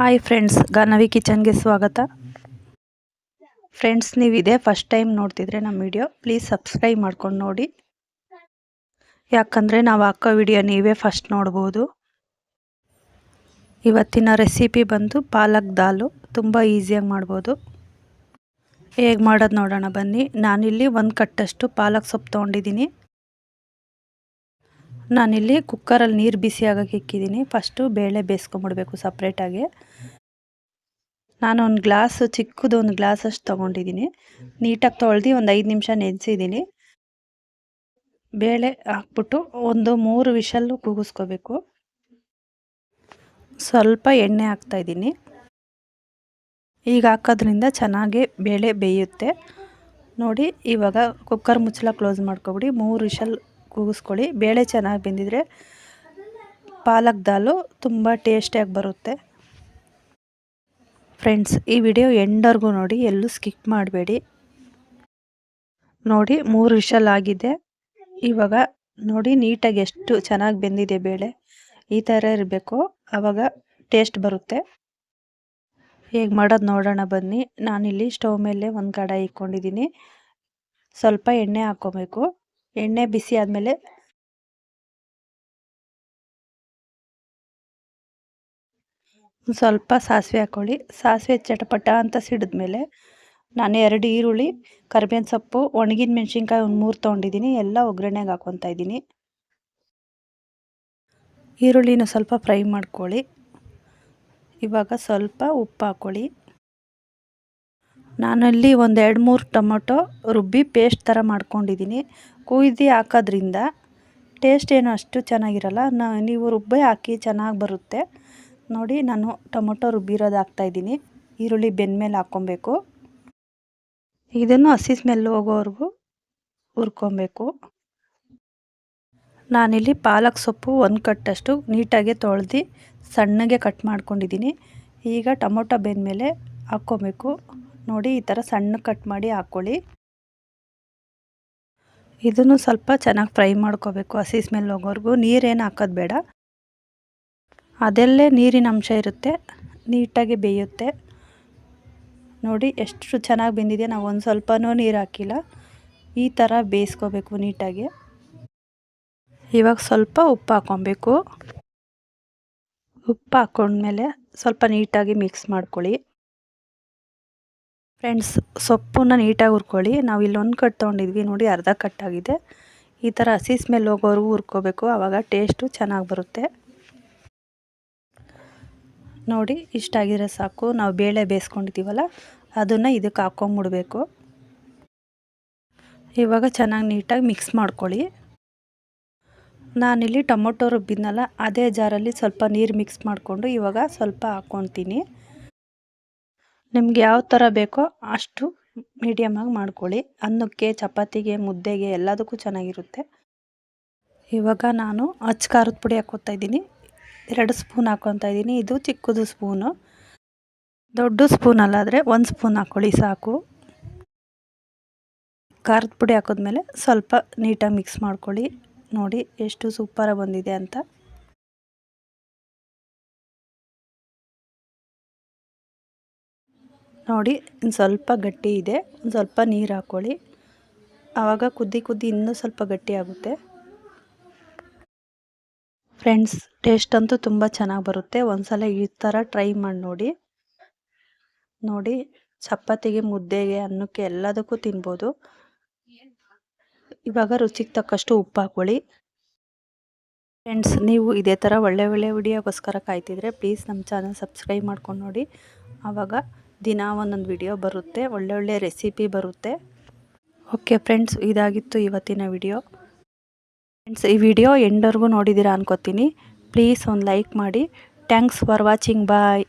Hi friends Ganavi ಕಿಚನ್ಗೆ ಸ್ವಾಗತ. Friends ನೀವು ಇದೇ ಫಸ್ಟ್ ಟೈಮ್ ನೋಡ್ತಿದ್ರೆ ನಮ್ಮ ವಿಡಿಯೋ ಪ್ಲೀಸ್ ಸಬ್ಸ್ಕ್ರೈಬ್ ಮಾಡ್ಕೊಂಡು ನೋಡಿ. ಯಾಕಂದರೆ ನಾವು ಹಾಕೋ ವಿಡಿಯೋ ನೀವೇ ಫಸ್ಟ್ ನೋಡ್ಬೋದು. ಇವತ್ತಿನ ರೆಸಿಪಿ ಬಂದು ಪಾಲಕ್ ದಾಲು. ತುಂಬ ಈಸಿಯಾಗಿ ಮಾಡ್ಬೋದು. ಹೇಗೆ ಮಾಡೋದು ನೋಡೋಣ ಬನ್ನಿ. ನಾನಿಲ್ಲಿ ಒಂದು ಕಟ್ಟಷ್ಟು ಪಾಲಕ್ ಸೊಪ್ಪು ತೊಗೊಂಡಿದ್ದೀನಿ. ನಾನಿಲ್ಲಿ ಕುಕ್ಕರಲ್ಲಿ ನೀರು ಬಿಸಿ ಆಗೋಕ್ಕೆ ಇಕ್ಕಿದ್ದೀನಿ ಫಸ್ಟು ಬೇಳೆ ಬೇಯಿಸ್ಕೊಂಬಿಡ್ಬೇಕು ಸಪ್ರೇಟಾಗಿ. ನಾನು ಒಂದು ಗ್ಲಾಸ್, ಚಿಕ್ಕದು ಒಂದು ಗ್ಲಾಸಷ್ಟು ತೊಗೊಂಡಿದ್ದೀನಿ ನೀಟಾಗಿ ತೊಳೆದು ಒಂದು ಐದು ನಿಮಿಷ ನೆನೆಸಿದ್ದೀನಿ ಬೇಳೆ ಹಾಕ್ಬಿಟ್ಟು ಒಂದು ಮೂರು ವಿಷಲ್ಲು ಕೂಗಿಸ್ಕೋಬೇಕು. ಸ್ವಲ್ಪ ಎಣ್ಣೆ ಹಾಕ್ತಾಯಿದ್ದೀನಿ ಈಗ ಹಾಕೋದ್ರಿಂದ ಚೆನ್ನಾಗಿ ಬೇಳೆ ಬೇಯುತ್ತೆ. ನೋಡಿ, ಇವಾಗ ಕುಕ್ಕರ್ ಮುಚ್ಚಲ ಕ್ಲೋಸ್ ಮಾಡ್ಕೊಬಿಡಿ. ಮೂರು ವಿಷಲ್ ಕೂಗಿಸ್ಕೊಳ್ಳಿ ಬೇಳೆ ಚೆನ್ನಾಗಿ ಬೆಂದಿದ್ರೆ ಪಾಲಕ್ ದಾಲು ತುಂಬ ಟೇಸ್ಟಿಯಾಗಿ ಬರುತ್ತೆ. ಫ್ರೆಂಡ್ಸ್, ಈ ವಿಡಿಯೋ ಎಂಡರ್ಗೂ ನೋಡಿ, ಎಲ್ಲೂ ಸ್ಕಿಪ್ ಮಾಡಬೇಡಿ. ನೋಡಿ, ಮೂರು ವಿಷಲ್ ಆಗಿದೆ. ಇವಾಗ ನೋಡಿ, ನೀಟಾಗಿ ಎಷ್ಟು ಚೆನ್ನಾಗಿ ಬೆಂದಿದೆ ಬೇಳೆ. ಈ ಥರ ಇರಬೇಕು. ಆವಾಗ ಟೇಸ್ಟ್ ಬರುತ್ತೆ. ಹೇಗೆ ಮಾಡೋದು ನೋಡೋಣ ಬನ್ನಿ. ನಾನಿಲ್ಲಿ ಸ್ಟವ್ ಮೇಲೆ ಒಂದು ಕಡಾಯಿ ಇಟ್ಕೊಂಡಿದ್ದೀನಿ. ಸ್ವಲ್ಪ ಎಣ್ಣೆ ಹಾಕ್ಕೋಬೇಕು. ಎಣ್ಣೆ ಬಿಸಿ ಆದಮೇಲೆ ಸ್ವಲ್ಪ ಸಾಸಿವೆ ಹಾಕ್ಕೊಳ್ಳಿ. ಸಾಸಿವೆ ಚಟಪಟ ಅಂತ ಸಿಡಿದ್ಮೇಲೆ ನಾನು ಎರಡು ಈರುಳ್ಳಿ, ಕರಿಬೇವಿನ ಸೊಪ್ಪು ಒಣಗಿನ ಮೆಣಸಿನ್ಕಾಯಿ ಒಂದು ಮೂರು ತೊಗೊಂಡಿದ್ದೀನಿ. ಎಲ್ಲ ಒಗ್ಗರಣೆಗೆ ಹಾಕ್ಕೊತಾ ಇದ್ದೀನಿ. ಈರುಳ್ಳಿನ ಸ್ವಲ್ಪ ಫ್ರೈ ಮಾಡ್ಕೊಳ್ಳಿ. ಇವಾಗ ಸ್ವಲ್ಪ ಉಪ್ಪು ಹಾಕ್ಕೊಳ್ಳಿ. ನಾನಲ್ಲಿ ಒಂದು ಎರಡು ಮೂರು ಟೊಮೊಟೊ ರುಬ್ಬಿ ಪೇಸ್ಟ್ ಥರ ಮಾಡ್ಕೊಂಡಿದ್ದೀನಿ. ಕುಯ್ದು ಹಾಕೋದ್ರಿಂದ ಟೇಸ್ಟ್ ಏನು ಅಷ್ಟು ಚೆನ್ನಾಗಿರಲ್ಲ. ನ, ನೀವು ರುಬ್ಬಿ ಹಾಕಿ ಚೆನ್ನಾಗಿ ಬರುತ್ತೆ. ನೋಡಿ, ನಾನು ಟೊಮೊಟೊ ರುಬ್ಬಿರೋದು ಹಾಕ್ತಾಯಿದ್ದೀನಿ ಈರುಳ್ಳಿ ಬೆಂದಮೇಲೆ ಹಾಕ್ಕೊಬೇಕು. ಇದನ್ನು ಹಸಿ ಸ್ಮೆಲ್ ಹೋಗೋವರೆಗೂ ಹುರ್ಕೊಬೇಕು. ನಾನಿಲ್ಲಿ ಪಾಲಕ್ ಸೊಪ್ಪು ಒಂದು ಕಟ್ಟಷ್ಟು ನೀಟಾಗಿ ತೊಳೆದು ಸಣ್ಣಗೆ ಕಟ್ ಮಾಡ್ಕೊಂಡಿದ್ದೀನಿ. ಈಗ ಟೊಮೊಟೊ ಬೆಂದಮೇಲೆ ಹಾಕ್ಕೊಬೇಕು. ನೋಡಿ ಈ ಥರ ಸಣ್ಣ ಕಟ್ ಮಾಡಿ ಹಾಕ್ಕೊಳ್ಳಿ. ಇದನ್ನು ಸ್ವಲ್ಪ ಚೆನ್ನಾಗಿ ಫ್ರೈ ಮಾಡ್ಕೋಬೇಕು ಹಸಿ ಸ್ಮೆಲ್ ಹೋಗೋವರೆಗೂ. ನೀರೇನು ಹಾಕೋದು ಬೇಡ. ಅದೆಲ್ಲೇ ನೀರಿನ ಅಂಶ ಇರುತ್ತೆ. ನೀಟಾಗಿ ಬೇಯುತ್ತೆ. ನೋಡಿ ಎಷ್ಟು ಚೆನ್ನಾಗಿ ಬೆಂದಿದೆ. ನಾವು ಒಂದು ಸ್ವಲ್ಪನೂ ನೀರು ಹಾಕಿಲ್ಲ. ಈ ಥರ ಬೇಯಿಸ್ಕೋಬೇಕು ನೀಟಾಗಿ. ಇವಾಗ ಸ್ವಲ್ಪ ಉಪ್ಪು ಹಾಕ್ಕೊಬೇಕು. ಉಪ್ಪು ಹಾಕ್ಕೊಂಡ್ಮೇಲೆ ಸ್ವಲ್ಪ ನೀಟಾಗಿ ಮಿಕ್ಸ್ ಮಾಡ್ಕೊಳ್ಳಿ. ಫ್ರೆಂಡ್ಸ್ ಸೊಪ್ಪನ್ನ ನೀಟಾಗಿ ಹುರ್ಕೊಳ್ಳಿ. ನಾವು ಇಲ್ಲೊಂದು ಕಟ್ ತೊಗೊಂಡಿದ್ವಿ. ನೋಡಿ, ಅರ್ಧ ಕಟ್ಟಾಗಿದೆ ಈ ಥರ ಹಸಿ ಸ್ಮೆಲ್ ಹೋಗೋವರೆಗೂ ಹುರ್ಕೋಬೇಕು. ಆವಾಗ ಟೇಸ್ಟು ಚೆನ್ನಾಗಿ ಬರುತ್ತೆ. ನೋಡಿ ಇಷ್ಟಾಗಿದ್ರೆ ಸಾಕು. ನಾವು ಬೇಳೆ ಬೇಯಿಸ್ಕೊಂಡಿದ್ದೀವಲ್ಲ, ಅದನ್ನು ಇದಕ್ಕೆ ಹಾಕ್ಕೊಂಬಿಡ್ಬೇಕು. ಇವಾಗ ಚೆನ್ನಾಗಿ ನೀಟಾಗಿ ಮಿಕ್ಸ್ ಮಾಡ್ಕೊಳ್ಳಿ. ನಾನಿಲ್ಲಿ ಟೊಮೊಟೊ ರುಬ್ಬಿದ್ನಲ್ಲ, ಅದೇ ಜಾರಲ್ಲಿ ಸ್ವಲ್ಪ ನೀರು ಮಿಕ್ಸ್ ಮಾಡಿಕೊಂಡು ಇವಾಗ ಸ್ವಲ್ಪ ಹಾಕ್ಕೊತೀನಿ ನಿಮ್ಗೆ ಯಾವ ಥರ ಬೇಕೋ ಅಷ್ಟು ಮೀಡಿಯಮ್ಮಾಗಿ ಮಾಡ್ಕೊಳ್ಳಿ. ಅನ್ನಕ್ಕೆ, ಚಪಾತಿಗೆ, ಮುದ್ದೆಗೆ ಎಲ್ಲದಕ್ಕೂ ಚೆನ್ನಾಗಿರುತ್ತೆ. ಇವಾಗ ನಾನು ಅಚ್ಚ ಖಾರದ ಪುಡಿ ಹಾಕೋತಾ ಇದ್ದೀನಿ. ಎರಡು ಸ್ಪೂನ್ ಹಾಕ್ಕೊತಾ ಇದ್ದೀನಿ. ಇದು ಚಿಕ್ಕದು ಸ್ಪೂನು. ದೊಡ್ಡ ಸ್ಪೂನಲ್ಲಾದರೆ ಒಂದು ಸ್ಪೂನ್ ಹಾಕ್ಕೊಳ್ಳಿ, ಸಾಕು. ಖಾರದ ಪುಡಿ ಹಾಕಿದ್ಮೇಲೆ ಸ್ವಲ್ಪ ನೀಟಾಗಿ ಮಿಕ್ಸ್ ಮಾಡ್ಕೊಳ್ಳಿ. ನೋಡಿ ಎಷ್ಟು ಸೂಪರಾಗಿ ಬಂದಿದೆ ಅಂತ. ನೋಡಿ ಸ್ವಲ್ಪ ಗಟ್ಟಿ ಇದೆ. ಸ್ವಲ್ಪ ನೀರು ಹಾಕ್ಕೊಳ್ಳಿ ಆವಾಗ ಕುದ್ದಿ ಕುದ್ದಿ ಇನ್ನೂ ಸ್ವಲ್ಪ ಗಟ್ಟಿ ಆಗುತ್ತೆ. ಫ್ರೆಂಡ್ಸ್ ಟೇಸ್ಟ್ ಅಂತೂ ತುಂಬ ಚೆನ್ನಾಗಿ ಬರುತ್ತೆ. ಒಂದ್ಸಲ ಈ ಥರ ಟ್ರೈ ಮಾಡಿ ನೋಡಿ. ನೋಡಿ, ಚಪಾತಿಗೆ, ಮುದ್ದೆಗೆ, ಅನ್ನಕ್ಕೆ ಎಲ್ಲದಕ್ಕೂ ತಿನ್ಬೋದು. ಇವಾಗ ರುಚಿಗೆ ತಕ್ಕಷ್ಟು ಉಪ್ಪು ಹಾಕ್ಕೊಳ್ಳಿ ಫ್ರೆಂಡ್ಸ್ ನೀವು ಇದೇ ಥರ ಒಳ್ಳೆ ಒಳ್ಳೆ ವಿಡಿಯೋಗೋಸ್ಕರ ಕಾಯ್ತಿದ್ರೆ ಪ್ಲೀಸ್ ನಮ್ಮ ಚಾನಲ್ ಸಬ್ಸ್ಕ್ರೈಬ್ ಮಾಡ್ಕೊಂಡು ನೋಡಿ. ಆವಾಗ ದಿನ ಒಂದೊಂದು ವಿಡಿಯೋ ಬರುತ್ತೆ, ಒಳ್ಳೆ ರೆಸಿಪಿ ಬರುತ್ತೆ. ಓಕೆ ಫ್ರೆಂಡ್ಸ್ ಇದಾಗಿತ್ತು ಇವತ್ತಿನ ವಿಡಿಯೋ ಫ್ರೆಂಡ್ಸ್ ಈ ವಿಡಿಯೋ ಎಂಡರ್ಗೂ ನೋಡಿದ್ದೀರಾ ಅನ್ಕೋತೀನಿ. ಪ್ಲೀಸ್ ಒಂದು ಲೈಕ್ ಮಾಡಿ. Thanks for watching bye